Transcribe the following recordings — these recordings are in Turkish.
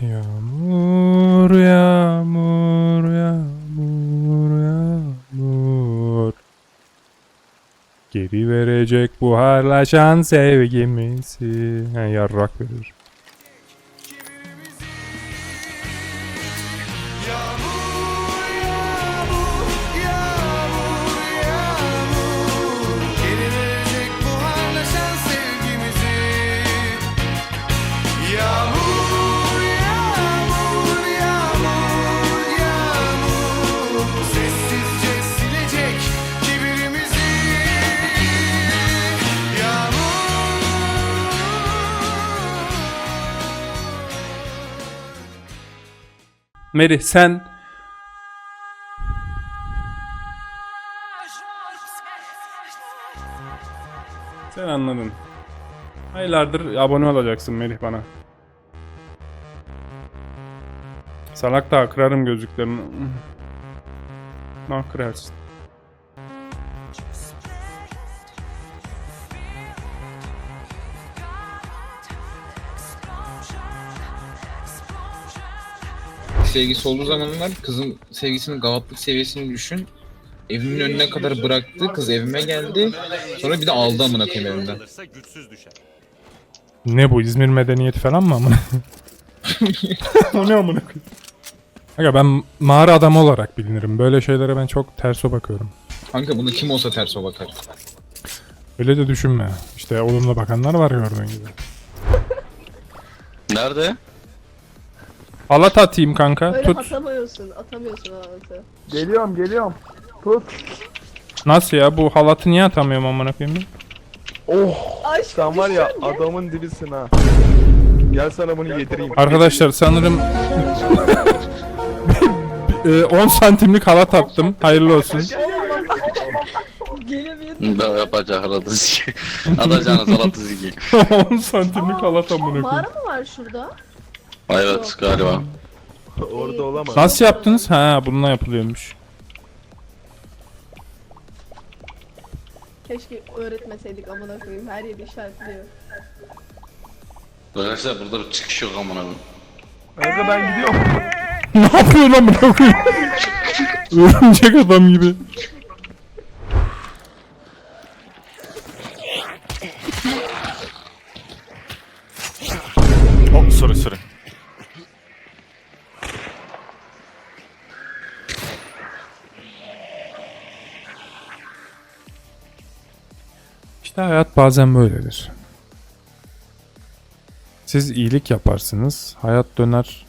Yağmur, yağmur, yağmur, yağmur. Geri verecek buharlaşan sevgimizi. Ha, yarrak verir. Meri sen Sen anladın. Aylardır abone olacaksın Melih bana. Salak da kırarım gözlüklerini. Ne kırarsın? Sevgisi olduğu zamanlar kızın sevgisinin gavatlık seviyesini düşün. Evimin önüne kadar bıraktı. Kız evime geldi. Sonra bir de aldı amına koyayım düşer. Ne bu İzmir medeniyeti falan mı amına? o ne amına koyayım? Aga ben mağara adamı olarak bilinirim. Böyle şeylere ben çok terso bakıyorum. Kanka bunu kim olsa ters o bakar. Öyle de düşünme. İşte olumlu bakanlar var gördüğün gibi. Nerede? Halat atayım kanka. Öyle Tut. atamıyorsun, atamıyorsun halatı. Geliyorum geliyorum. Tut. Nasıl ya? Bu halatı niye atamıyorum amına koyayım ben? Oh Aşk sen var ya düşün ya. adamın dibisin ha. Gel sana bunu yedireyim. Arkadaşlar sanırım e, 10 santimlik halat attım. Hayırlı olsun. Gelemeyin. Ben yapacak halatı ziki. Atacağınız halatı ziki. 10 santimlik halat amına koyayım. Mağara mı var şurada? Evet galiba. Orada olamaz. Nasıl yaptınız? Ha bununla yapılıyormuş. Keşke öğretmeseydik amına koyayım. Her yeri işaretliyor. Arkadaşlar burada bir çıkış yok amına koyayım. Kanka ben gidiyorum. ne yapıyor lan koyayım? Örümcek adam gibi. İşte hayat bazen böyledir. Siz iyilik yaparsınız, hayat döner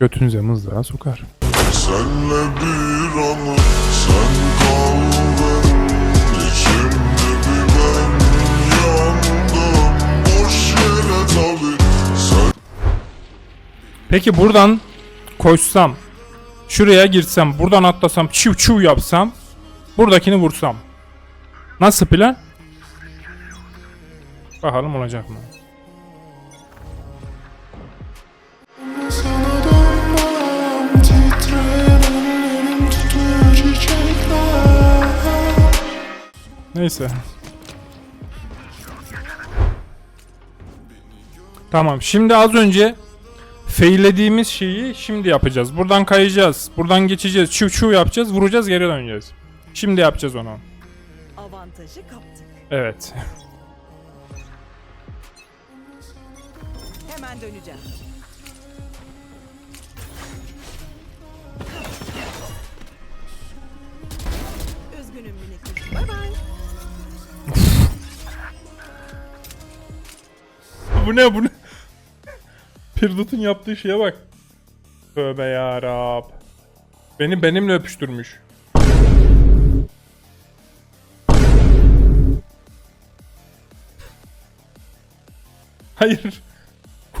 götünüze mızrağı sokar. Senle bir anı sen kaldın İçimde bir ben yandım Boş yere tabi sen Peki buradan koşsam, şuraya girsem, buradan atlasam, çiv çiv yapsam, buradakini vursam. Nasıl plan? Bakalım olacak mı? Neyse. Tamam şimdi az önce faillediğimiz şeyi şimdi yapacağız. Buradan kayacağız. Buradan geçeceğiz. Çiv çiv yapacağız. Vuracağız geri döneceğiz. Şimdi yapacağız onu. Avantajı kaptık. Evet. Hemen döneceğim. Üzgünüm minik. Bye bye. bu ne bu ne? Pirdut'un yaptığı şeye bak. Tövbe yarab. Beni benimle öpüştürmüş. Hayır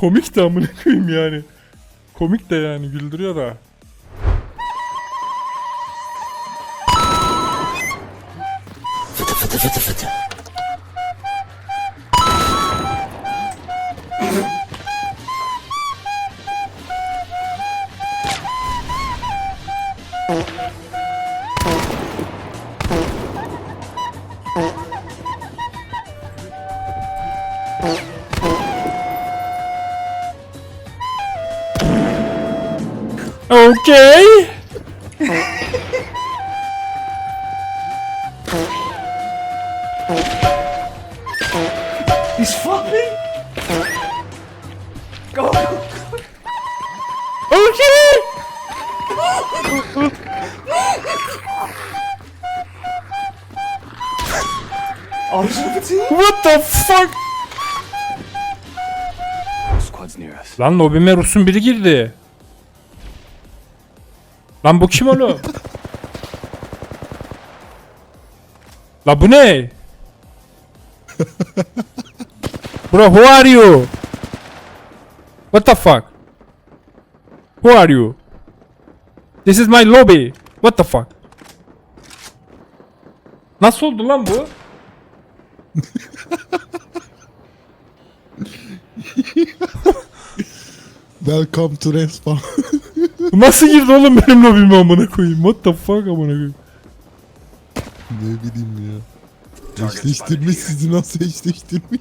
komik de amına koyayım yani. Komik de yani güldürüyor da. Fıtı fıtı fıtı fıtı. Oh. Okay. He's flopping. Go. Okay. What the fuck? Squad's near us. Lan lobime Rus'un biri girdi. Lan bu kim oğlum? La bu ne? Bro who are you? What the fuck? Who are you? This is my lobby. What the fuck? Nasıl oldu lan bu? Welcome to Respawn. Bu Nasıl girdi oğlum benim lobime amına koyayım? What the fuck amına koyayım? ne bileyim ya. Eşleştirmiş sizi nasıl eşleştirmiş?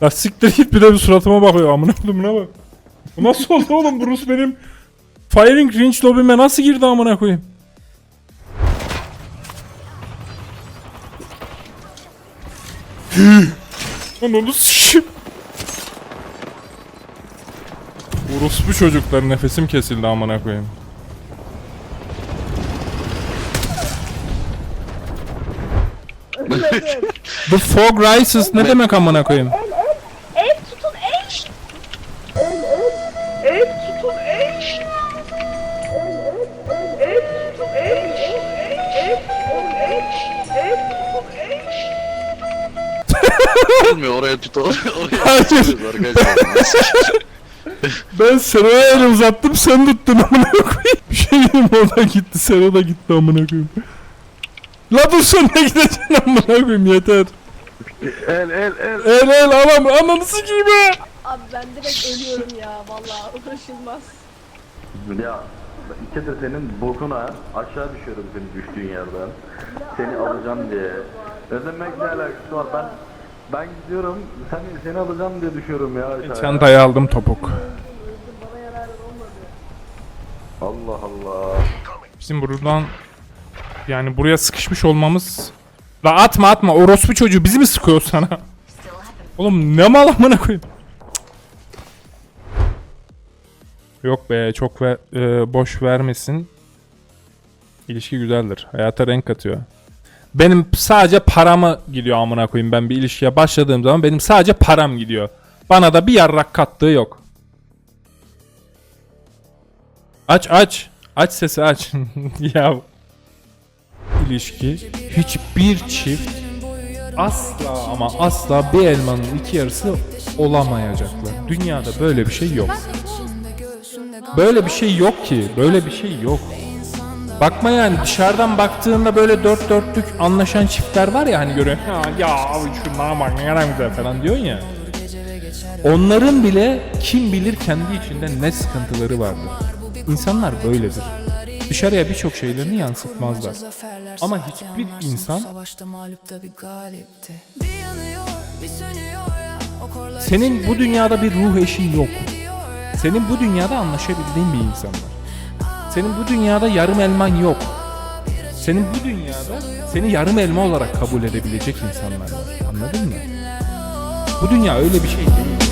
Ya siktir git bir de bir suratıma bakıyor amına koyduğumuna bak. Bu nasıl oldu oğlum Bruce benim Firing range lobime nasıl girdi amına koyayım? Lan onu Orospu çocuklar nefesim kesildi amına koyayım. The fog rises ne demek amına koyayım? El tutun el. El el. El tutun el. El tutun el. El tutun el. Olmuyor oraya tut oraya. tutuyoruz arkadaşlar. Ben Sera'ya el uzattım sen tuttun amına koyayım. Bir şey diyeyim oradan gitti Sera da gitti amına koyayım. La dur sonra gideceksin amına koyayım yeter. El el el. El el alam ananı sikeyim be. Abi ben direkt ölüyorum ya vallahi uğraşılmaz. Ya iki de senin bokuna aşağı düşüyorum senin düştüğün yerden. Seni alacağım diye. Ne demek ne alakası var ben ben gidiyorum sen seni alacağım diye düşüyorum ya aşağıya. Çantayı aldım topuk. Bizim buradan yani buraya sıkışmış olmamız La atma atma orospu çocuğu bizi mi sıkıyor sana? Oğlum ne mal amına koyayım. Yok be çok ver, e, boş vermesin. İlişki güzeldir. Hayata renk katıyor. Benim sadece paramı gidiyor amına koyayım. Ben bir ilişkiye başladığım zaman benim sadece param gidiyor. Bana da bir yarrak kattığı yok. Aç aç. Aç sesi aç. ya ilişki hiçbir çift asla ama asla bir elmanın iki yarısı olamayacaklar. Dünyada böyle bir şey yok. Böyle bir şey yok ki. Böyle bir şey yok. Bakma yani dışarıdan baktığında böyle dört dörtlük anlaşan çiftler var ya hani görüyor. Ya, ya abi şunlara bak ne kadar güzel falan diyorsun ya. Onların bile kim bilir kendi içinde ne sıkıntıları vardır. İnsanlar böyledir. Dışarıya birçok şeylerini yansıtmazlar. Ama hiçbir insan senin bu dünyada bir ruh eşin yok. Senin bu dünyada anlaşabildiğin bir insan var. Senin bu dünyada yarım elman yok. Senin bu dünyada seni yarım elma olarak kabul edebilecek insanlar var. Anladın mı? Bu dünya öyle bir şey değil.